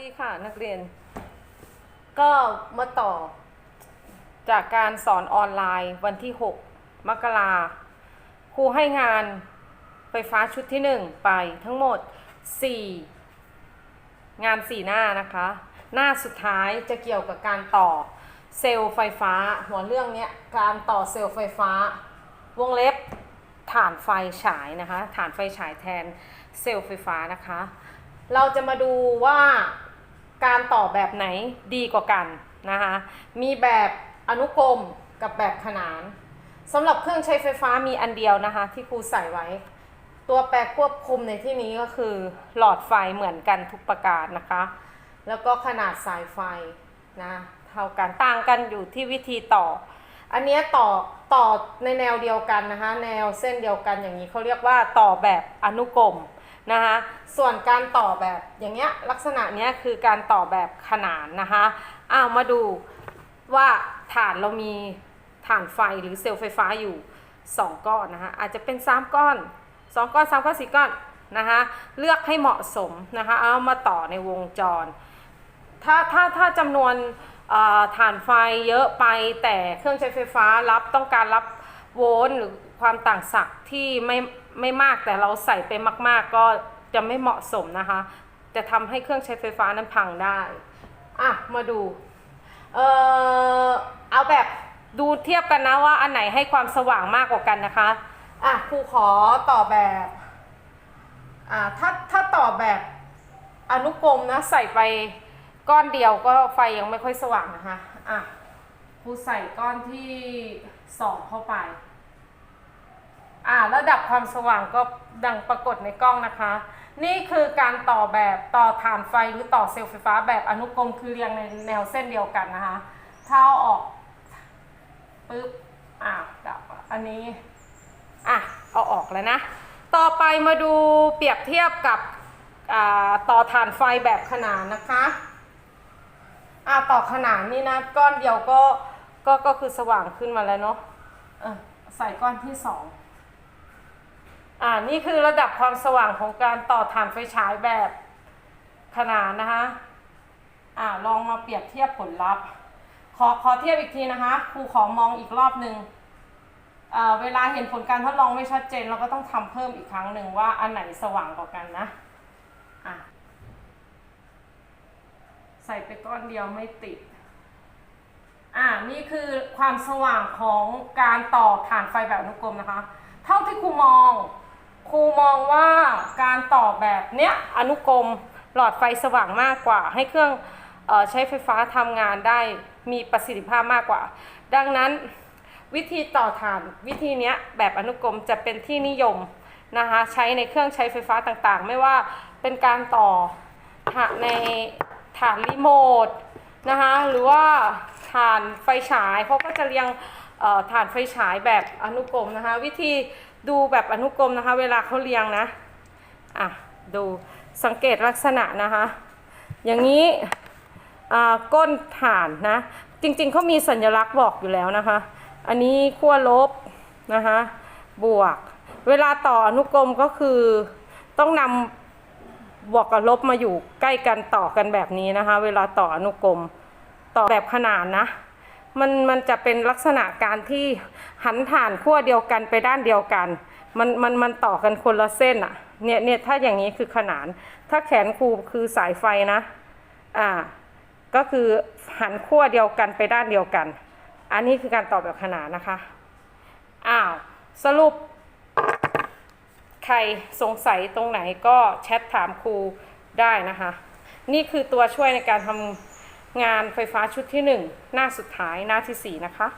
ดีค่ะนักเรียน ก็มาต่อ จากการสอนออนไลน์วันที่ 6 มกราครูให้งานไฟฟ้าชุดที่ 1 ไปทั้งหมด 4 งาน 4 หน้านะคะ หน้าสุดท้ายจะเกี่ยวกับการต่อเซลล์ไฟฟ้า หัวเรื่องเนี้ยการต่อเซลล์ไฟฟ้า วงเล็บฐานไฟฉายนะคะฐานไฟฉายแทนเซลล์ไฟฟ้านะคะ เราจะมาดูว่า การต่อแบบไหนดีกว่ากันนะคะ มีแบบอนุกรมกับแบบขนานสำหรับเครื่องใช้ไฟฟ้ามีอันเดียวนะคะ ที่ครูใส่ไว้ ตัวแปรควบคุมในที่นี้ก็คือหลอดไฟเหมือนกันทุกประการนะคะ แล้วก็ขนาดสายไฟนะเท่ากันต่างกันอยู่ที่วิธีต่อ อันเนี้ยต่อต่อในแนวเดียวกันนะคะ แนวเส้นเดียวกันอย่างนี้เขาเรียกว่าต่อแบบอนุกรม นะคะส่วนการต่อแบบอย่างเงี้ยลักษณะเนี้ยคือการต่อแบบขนานนะคะอ้าวมาดูว่าฐานเรามีฐานไฟหรือเซลล์ไฟฟ้าอยู่ 2 ก้อนนะคะอาจจะเป็น 3 ก้อน 2 ก้อน 3 ก้อน 4 ก้อนนะคะเลือกให้เหมาะสมนะคะเอามาต่อในวงจร ถ้าถ้าถ้าจำนวนฐานไฟเยอะไปแต่เครื่องใช้ไฟฟ้ารับต้องการรับโวลต์หรือ ความต่างศักย์ที่ไม่ไม่มากแต่เราใส่ไปมาก ๆ ก็จะไม่เหมาะสมนะคะ จะทำให้เครื่องใช้ไฟฟ้านั้นพังได้อะมาดูเออเอาแบบดูเทียบกันนะว่าอันไหนให้ความสว่างมากกว่ากันนะคะอะครูขอต่อแบบอ่าถ้าถ้าต่อแบบอนุกรมนะใส่ไปก้อนเดียวก็ไฟยังไม่ค่อยสว่างนะคะอะครูใส่ก้อนที่สองเข้าไป อะระดับความสว่างก็ดังปรากฏในกล้องนะคะ นี่คือการต่อแบบต่อฐานไฟหรือต่อเซลล์ไฟฟ้าแบบอนุกรมคือเรียงในแนวเส้นเดียวกันนะคะ ถ้าเอาออกปึ๊บอะดับอันนี้อะเอาออกแล้วนะ ต่อไปมาดูเปรียบเทียบกับอ่าต่อฐานไฟแบบขนานนะคะอะต่อขนานนี่นะก้อนเดียวก็ก็ก็คือสว่างขึ้นมาแล้วเนาะเออใส่ก้อนที่สอง อ่านี่คือระดับความสว่างของการต่อฐานไฟฉายแบบขนานนะคะอ่าลองมาเปรียบเทียบผลลัพธ์ ขอขอเทียบอีกทีนะคะครูขอมองอีกรอบหนึ่งอ่าเวลาเห็นผลการทดลองไม่ชัดเจน เราก็ต้องทำเพิ่มอีกครั้งหนึ่งว่าอันไหนสว่างกว่ากันนะอะใส่ไปก้อนเดียวไม่ติดอ่านี่คือความสว่างของการต่อฐานไฟแบบอนุกรมนะคะ เท่าที่ครูมอง มองว่าการต่อแบบเนี้ยอนุกรมหลอดไฟสว่างมากกว่า ให้เครื่องออใช้ไฟฟ้าทำงานได้มีประสิทธิภาพมากกว่า ดังนั้นวิธีต่อฐานวิธีเนี้ยแบบอนุกรมจะเป็นที่นิยมนะคะใช้ในเครื่องใช้ไฟฟ้าต่างๆ ไม่ว่าเป็นการต่อในฐานรีโมทนะคะหรือว่าฐานไฟฉายเขาก็จะเรียง ฐานไฟฉายแบบอนุกรมนะคะ วิธีดูแบบอนุกรมนะคะ เวลาเขาเรียงนะอะดูสังเกตลักษณะนะคะ อย่างนี้อ่าก้นฐานนะ จริงๆเขามีสัญลักษณ์บอกอยู่แล้วนะคะ อันนี้ขั้วลบนะคะบวก เวลาต่ออนุกรมก็คือต้องนำบวกกับลบมาอยู่ใกล้กันต่อกันแบบนี้นะคะ เวลาต่ออนุกรมต่อแบบขนานนะ มันมันจะเป็นลักษณะการที่หันฐานขั้วเดียวกันไปด้านเดียวกัน มันมันมันต่อกันคนละเส้นอะ่ะเนี่ยเนี่ยถ้าอย่างนี้คือขนาน ถ้าแขนครูคือสายไฟนะอ่าก็คือหันขั้วเดียวกันไปด้านเดียวกัน อันนี้คือการต่อแบบขนานนะคะอ้าวสรุป ใครสงสัยตรงไหนก็แชทถามครูได้นะคะ นี่คือตัวช่วยในการทำ งานไฟฟ้าชุดที่ 1 หน้าสุดท้ายหน้าที่ 4 นะคะ